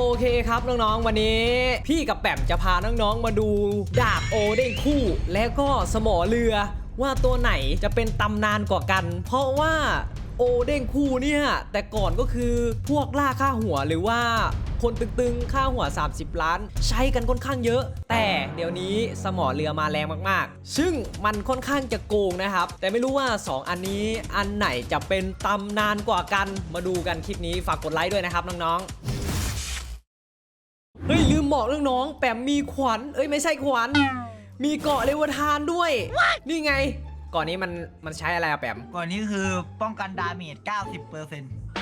โอเคครับน้องๆ วันนี้ พี่กับแปมจะพาน้องๆ มาดูดาบโอเด้งคู่ แล้วก็สมอเรือ ว่าตัวไหนจะเป็นตำนานกว่ากัน เพราะว่าโอเด้งคู่เนี่ย แต่ก่อนก็คือพวกล่าค่าหัวหรือว่าคนตึงๆ ค่าหัว 30 ล้าน ใช้กันค่อนข้างเยอะ แต่เดี๋ยวนี้สมอเรือมาแรงมากๆ ซึ่งมันค่อนข้างจะโกงนะครับ แต่ไม่รู้ว่า 2 อันนี้อันไหนจะเป็นตำนานกว่ากันมาดูกันคลิปนี้ฝากกดไลค์ด้วยนะครับน้องๆ เฮ้ยลืมบอกเรื่องน้องแปมมีขวัญเอ้ยไม่ใช่ขวัญมีเกาะเลวทานด้วย นี่ไงเกาะนี้มันมันใช้อะไรอะแปมก่อนนี้คือป้องกันดาเมจ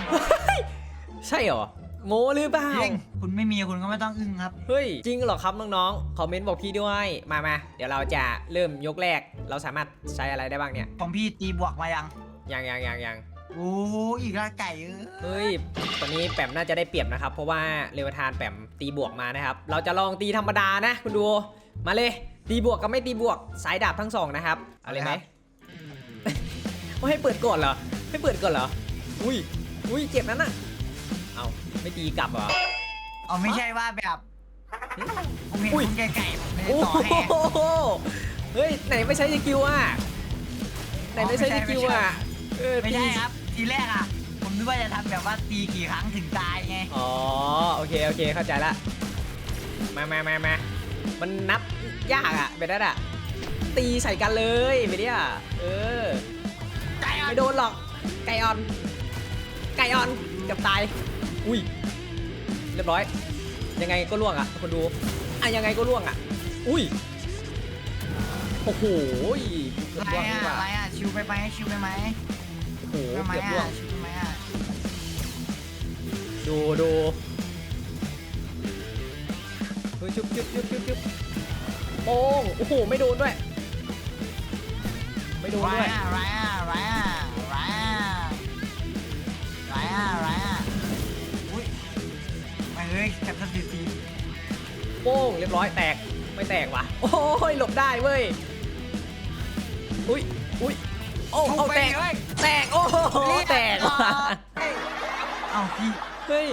90%ใช่เหรอโง่หรือเปล่าจริงคุณไม่มีคุณก็ไม่ต้องอึ้งครับ เฮ้ยจริงเหรอครับน้องๆคอมเมนต์บอกพี่ด้วยมามาเดี๋ยวเราจะเริ่มยกแรก เราสามารถใช้อะไรได้บ้างเนี่ยของพี่ตีบวกมายังยังยังยังยัง โอ้อีกและไก่เอ้ยเฮ้ยตอนนี้แปมน่าจะได้เปรียบนะครับ เพราะว่าเลวทานแปมตีบวกมานะครับ เราจะลองตีธรรมดานะ คุณดู มาเลย ตีบวกกับไม่ตีบวก สายดาบทั้งสองนะครับเอาเลยไหมว่าให้เปิดก่อนเหรอ ให้เปิดก่อนเหรอ อุ้ย อุ้ย เจ็บนั้นน่ะ เอาไม่ตีกลับเหรอ เอาไม่ใช่ว่าแบบผมเห็นอุ้ยคุณไก่ๆผมไม่ได้โอ้ต่อให้โหเฮ้ย ไหนไม่ใช้สกิลอะ ไหนไม่ใช้สกิลอะเออไม่ใช่ตีครับ ทีแรกอะ ผมนึกว่าจะทำแบบว่าตีกี่ครั้งถึงตายไง อ๋อโอเคโอเคเข้าใจละมามามามามันนับยากอะเบนนัดอะตีใส่กันเลยไปเนี่ยเออไก่อะไม่โดนหรอกไก่ออน ไก่ออนเกับตาย อุ้ยเรียบร้อย ยังไงก็ล่วงอะคนดูอะยังไงก็ล่วงอะอุ้ยโอ้โหเกือบอะไรล่วงดีอะกว่าอะไรอะชิวไปไหมชิวไปไหม โอ้โหชิวไปไหมเกือบล่วอะงชิวไปไหมอะดูดูเฮ้ยชุบชุบชุบชุบชุบโป้งโอ้โห ไม่โดนด้วย ไม่โดนไรด้วย อะไรอะไรอะไรอะไรอะไรอะอุ้ยไม่เฮ้ยแคปชั่นทีโป้งเรียบร้อยแตก ไม่แตกว่ะ โอ้ยหลบได้เว้ย อุ้ยอุ้ยโอ้เอาแตก เฮ้ย แตก โอ้โหแตกว่ะเอาพี่ เฮ้ย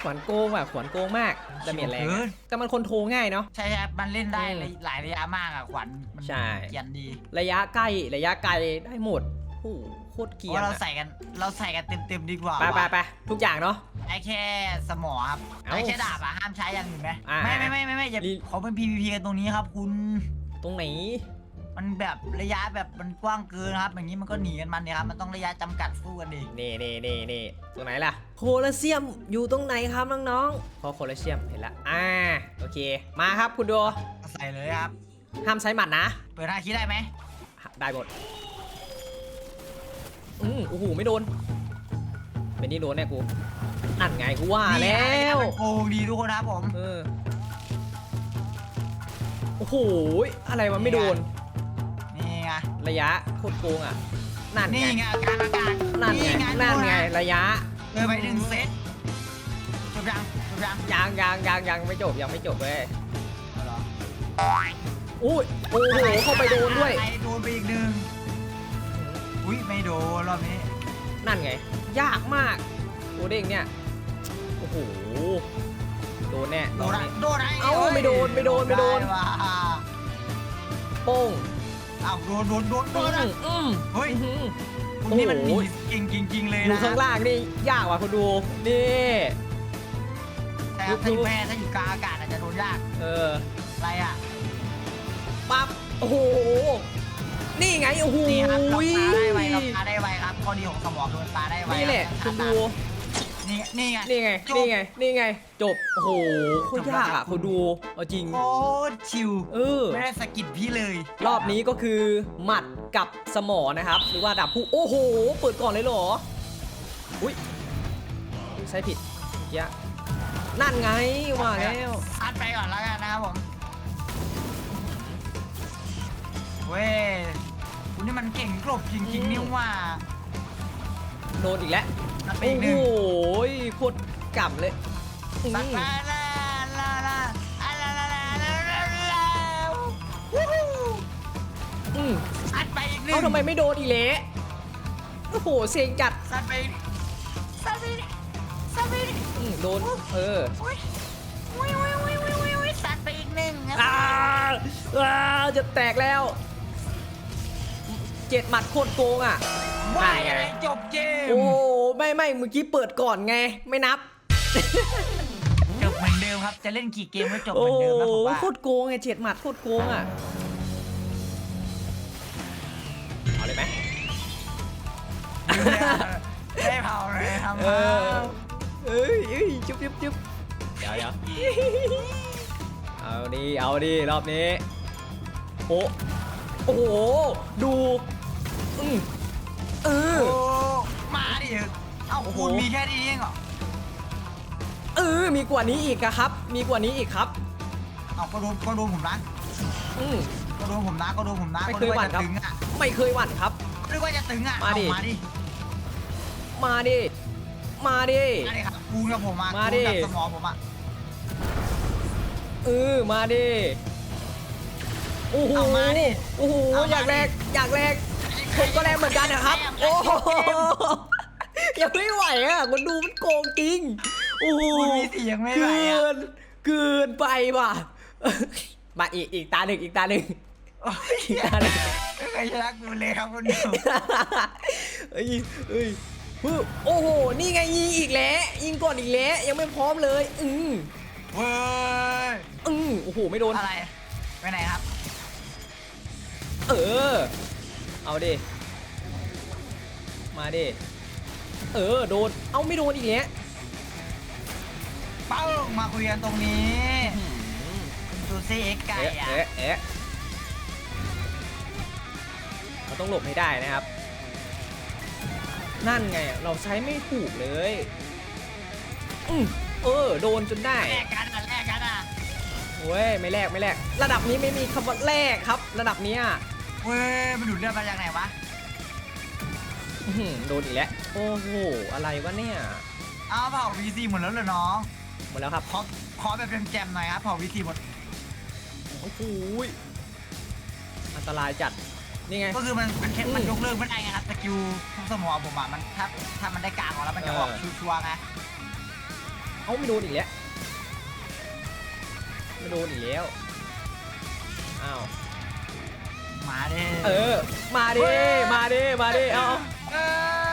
ขวัญโกงว่ะ ขวัญโกงมากดาเมจแรงเกิอะนแต่มันคนโทรง่ายเนาะ ใช่ครับมันเล่นได้อืมหลายระยะมากอะขวัญมันใช่ เกรียนดีระยะใกล้ ระยะไกลได้หมดโอ้โหโคตรเพเกรีราะยนว่าเราอะใส่กันเราใส่กันเต็มเต็มๆดีกว่าไปไปว่ะไปทุกอย่างเนาะ ไอ้แค่สมอครับเอ้าไอ้แค่ดาบอะห้ามใช้อย่างอื่นไหมอ่าไม่ไม่ไม่ไม่ไม่อย่ารีเขาเป็น PVP กันตรงนี้ครับคุณ ตรงไหน มันแบบระยะแบบมันกว้างเกินครับ อย่างนี้มันก็หนีกันมันเนี่ยครับ มันต้องระยะจำกัดสู้กันดินี่นี่นี่นี่ตรงไหนล่ะ โคลอเซียมอยู่ตรงไหนครับน้องๆพอโคลอเซียมเห็นละอ่าโอเค มาครับคุณดูใส่เลยครับ ห้ามใช้หมัดนะ เปิดหน้าคิดได้ไหมได้หมด อืมโอ้โห ไม่โดน เป็นนี่โดนแน่กู นั่นไงกูว่านี่แล้ไงวมันโกงดีทุกคนครับผม เออ โอ้โห อะไรมันไม่โดนนี่ไง ระยะโคตรโกงอะนั่นไงนี่ไงกลางอากาศนั่นไงนั่นไงระยะเดินไปหนึ่งเซตจบยังจบยังยังยังยังยังไม่จบยังไม่จบเว้ยเอาเหรออุ้ยโอ้โหเข้าไปโดนด้วยใครโดนไปอีกหนึ่งอุ้ยไม่โดนรอบนี้ นั่นไง ยากมากโอเด้งเนี่ยโอ้โหโดนแน่โดรอบนอะนี้โดนอะเอ้าไม่โดนไม่โดนไม่โดนว่ะโป้งเอ้าโดนโดนโดนโดอืนอะมอืมเฮ้ยอื้อหือคุณนี่มันโอ้มีโหเก่งจริงๆเลยอยู่นะข้างล่างนี่ยากว่ะคุณดูนี่ แต่ถ้าอยู่แม่ถ้าอยู่กลางอากาศอาจจะโดนยากเอออะไรอะ ปั๊บโอ้โหนี่ไงโอ้โหนี่ครับเราปาได้ไวเราปาได้ไวครับข้อดีของสมองโดนปาได้ไวนี่แหละครัคุบณดู นี่นี่ไงนี่ไงจบนี่ไง นี่ไง จบ โอ้โหโคตรจบแล้วยากครัอะบคุณดูเอาจริง โคตรชิวเออไม่ได้สะกิดพี่เลย รอบนี้ก็คือ หมัดกับสมอนะครับ หรือว่าดาบผู้ โอ้โห เปิดก่อนเลยเหรอ อุ้ยใช้ผิดเมื่อกี้นั่นไง ว่าแล้วซัดไปก่อนแล้วกันนะครับผม เว้ยคุณนี่มันเก่งกลบจริงๆนี่ว่า โดนอีกแล้ว ซัดไปโอ้อีกหโหนึ่งโคตรกำเลยอืมซัดมาลาลาลาลาลาลาลาลาลาลาวู้ฮู้อืมซัดไปอีกหนึ่งเอ้าทำไมไม่โดนอีเละโอ้โหเสียงจัดซัดไปอีกซัดไปอีกซัดไปอีกอืมโดนเอออุ้ยอุ้ยอุ้ยอุ้ยอุ้ยอุ้ยอุ้ยสัตว์ไปอีกหนึ่งครับอ้าอ้าจะแตกแล้ว เจ็ดหมัดโคตรโกงอะ ว่ายังไงจบเกมโอ้ไม่ไม่เมื่อกี้เปิดก่อนไง ไม่นับ จบเหมือนเดิมครับ จะเล่นกี่เกมก็จบเหโอ้มือนเดิมนะผมว่าโคตรโกงไงเจ็ดหมัดโคตรโกงอะเอาเลยไหมไม่เผาเลยทำเอมาอเอ้ยเอ้ยจุ๊บจุ๊บจุ๊บเดี๋ยวเดี๋ยวเอาดีเอาดีรอบนี้โอ้โอ้โหดูอืม เออ โอ้มาดิเอ้าโอ้โห คุณมีแค่นี้เองเหรอเออ มีกว่านี้อีกอะครับ มีกว่านี้อีกครับ เอาก็โดนก็โดนผมนะอืม ก็โดนผมนะก็โดนผมนะไม่ก็เคยนึกหวั่ว่านจะครับ ตึงอะไม่เคยหวั่นครับนึกว่าจะตึงอะมาดิ เอมาดิมาดิ มาดิ มาดิครับคูณกับผมมามาคูดิณกับสมองผมอะเออ มาดิ โอ้โห เอามาดิ โอ้โห เอามาดิ อยากแรก อยากแรก ผมก็แรงเหมือนกันนะครับ โอ้โหยังไม่ไหวอะคนดูมันโกงจริง โอ้โหคุณมีเสียงไม่ไหวเกิอะนเกินไปว่ะ มาอีกอีกตาหนึ่งอีกตาหนึ่งโอ้ยอีกตาหนึ่งไม่เคยชนะกูเลยครับคุณดูเอ้ยเอ้ยฮึโอ้โห นี่ไงยิงอีกแล้วยิงก่อนอีกแล้วยังไม่พร้อมเลย อืมเว้ยอืมโอ้โห ไม่โดน อะไร ไปไหนครับ เออ เอาดิ มาดิ เออ โดน เอาไม่โดนอีกแล้วเป้ามาคุยกันตรงนี้ดูซีเอ็กไก่เอ๊ะอะเอ๊ะเอ๊ะเราต้องหลบให้ได้นะครับ นั่นไง เราใช้ไม่ถูกเลยอืมเออ โดนจนได้ แลกกันอะแลกกันอะเว้ย ไม่แลกไม่แลก ระดับนี้ไม่มีคำว่าแลกครับ ระดับเนี้ย เว้ยมันดูดเลือดมาจากไหนวะอื้อหือโดนอีกแล้ว โอ้โห อะไรวะเนี่ย อ้าวเผาวีซีหมดแล้วเหรอน้องหมดแล้วครับ ขอขอแบบแจมๆหน่อยครับเผาวีซีหมดโอ้โหยอันตรายจัด นี่ไง ก็คือมันมันแค่อืมมันยกเลิกไม่ได้ไงครับสกิลทุกสมองผมอะมันถ้าถ้ามันได้กลางออกแล้วมันจะออกเออ ชัวร์ๆไงเอาไม่โดนอีกแล้ว ไม่โดนอีกแล้ว อ้าว มาดิเออ มาดิ มาดิ มาดิ เอาเออ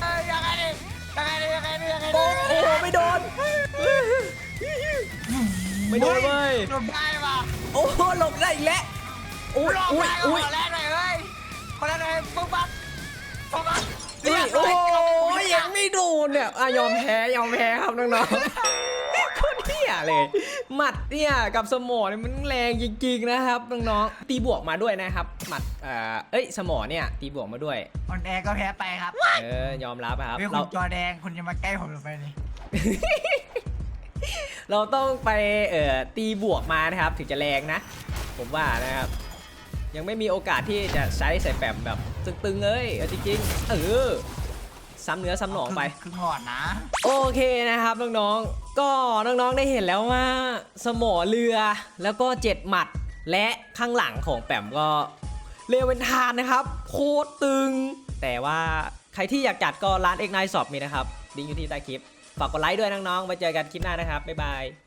เออยังไงดิยังไงดิยังไงดิยังไงดิโอ้โอ้โหไม่โดน ไม่โดนเว้ยหลบได้ป่ะโอ้โหหลบได้อีกแล้วอุ้ยหลบอุ้ยได้อุ้ย ขอแรกหน่อยเอ้ยขอแรกหน่อยปุ๊บปั๊บปุ๊บปั๊บเฮ้ยโอ้โหยังไม่โดนเนี่ยอะยอมแพ้ยอมแพ้ครับน้องๆโคตร เที่ยเลย หมัดเนี่ยกับสมอเนี่ยมันแรงจริงๆนะครับน้องๆตีบวกมาด้วยนะครับ หมัดเอ่อเอ้ยสมอเนี่ยตีบวกมาด้วยออนแอร์ก็แพ้ไปครับเออยอมรับอะครับเฮ้ยคุเรา ณจอแดงคุณจะมาใกล้ผมหรือไปนี่เราต้องไปเอ่อตีบวกมานะครับถึงจะแรงนะ ผมว่านะครับ ยังไม่มีโอกาสที่จะใช้ใส่แปมแบบตึงๆเลยเอาจริงๆเออ ซ้ำเนื้อซ้ำหนองไป ครึ่งหลอดนะ โอเคนะครับน้องๆ ก็น้องๆได้เห็นแล้วว่า สมอเรือแล้วก็เจ็ดหมัด และข้างหลังของแปมก็เรเวนทานนะครับ โคตรตึง แต่ว่าใครที่อยากจัดก็ร้านเอกไนสอบมีนะครับลิงก์อยู่ที่ใต้คลิป ฝากกดไลค์ด้วยน้องๆไว้เจอกันคลิปหน้านะครับ บ๊ายบาย